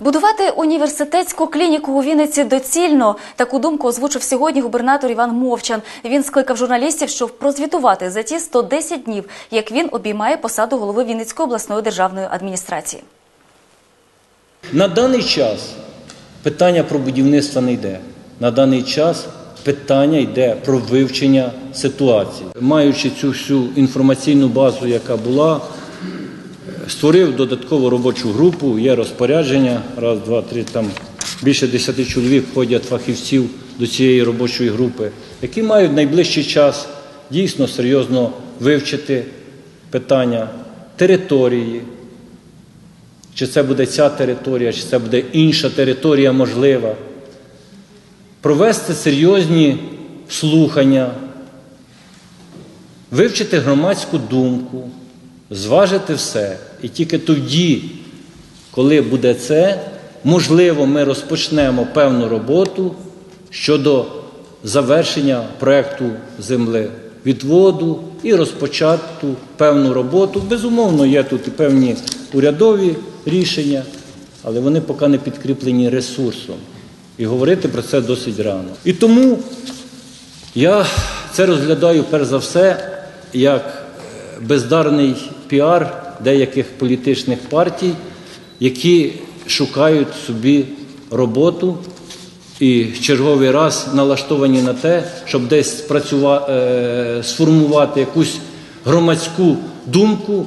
Будувати університетську клініку у Вінниці доцільно. Таку думку озвучив сьогодні губернатор Іван Мовчан. Він скликав журналістів, щоб прозвітувати за ті 110 днів, як він обіймає посаду голови Вінницької обласної державної адміністрації. На даний час питання про будівництво не йде. На даний час питання йде про вивчення ситуації. Маючи цю всю інформаційну базу, яка була, створив додаткову робочу групу, є розпорядження, раз, два, три, там більше десяти чоловік входять фахівців до цієї робочої групи, які мають найближчий час дійсно серйозно вивчити питання території, чи це буде ця територія, чи це буде інша територія можлива. Провести серйозні слухання, вивчити громадську думку, зважити все. І тільки тоді, коли буде це, можливо, ми розпочнемо певну роботу щодо завершення проєкту землевідводу і розпочатку певну роботу. Безумовно, є тут і певні урядові рішення, але вони поки не підкріплені ресурсом. І говорити про це досить рано. І тому я це розглядаю перш за все як е, бездарний піар деяких політичних партій, які шукають собі роботу і черговий раз налаштовані на те, щоб десь е, сформувати якусь громадську думку